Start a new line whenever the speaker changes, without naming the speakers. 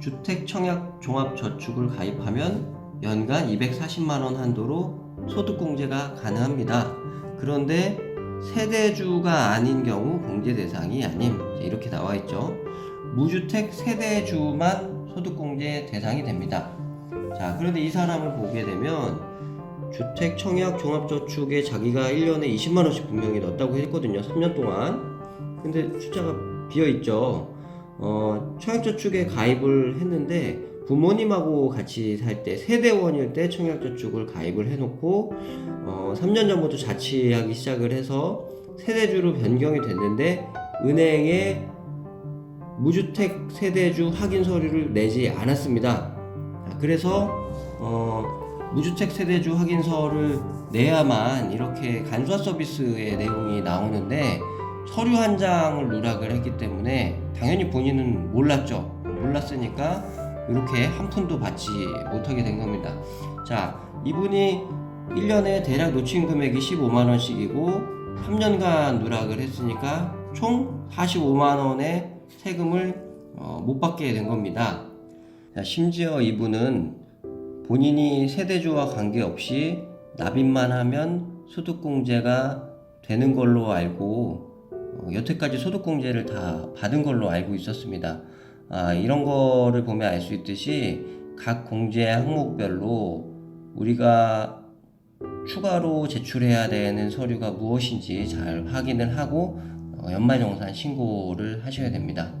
주택 청약 종합 저축을 가입하면 연간 240만 원 한도로 소득 공제가 가능합니다. 그런데 세대주가 아닌 경우 공제 대상이 아님 이렇게 나와 있죠. 무주택 세대주만 소득 공제 대상이 됩니다. 자, 그런데 이 사람을 보게 되면 주택 청약 종합저축에 자기가 1년에 20만 원씩 분명히 넣었다고 했거든요. 3년 동안. 근데 숫자가 비어 있죠. 어, 청약저축에 가입을 했는데 부모님하고 같이 살 때 세대원일 때 청약저축을 가입을 해놓고 어, 3년 전부터 자취하기 시작을 해서 세대주로 변경이 됐는데 은행에 무주택 세대주 확인 서류를 내지 않았습니다. 자, 그래서 어, 무주택 세대주 확인서를 내야만 이렇게 간소화 서비스의 내용이 나오는데 서류 한 장을 누락을 했기 때문에 당연히 본인은 몰랐죠. 몰랐으니까 이렇게 한 푼도 받지 못하게 된 겁니다. 자, 이분이 1년에 대략 놓친 금액이 15만 원씩이고 3년간 누락을 했으니까 총 45만 원의 세금을 어, 못 받게 된 겁니다. 자, 심지어 이분은 본인이 세대주와 관계없이 납입만 하면 소득공제가 되는 걸로 알고 어, 여태까지 소득공제를 다 받은 걸로 알고 있었습니다. 아, 이런 거를 보면 알 수 있듯이 각 공제 항목별로 우리가 추가로 제출해야 되는 서류가 무엇인지 잘 확인을 하고 어, 연말정산 신고를 하셔야 됩니다.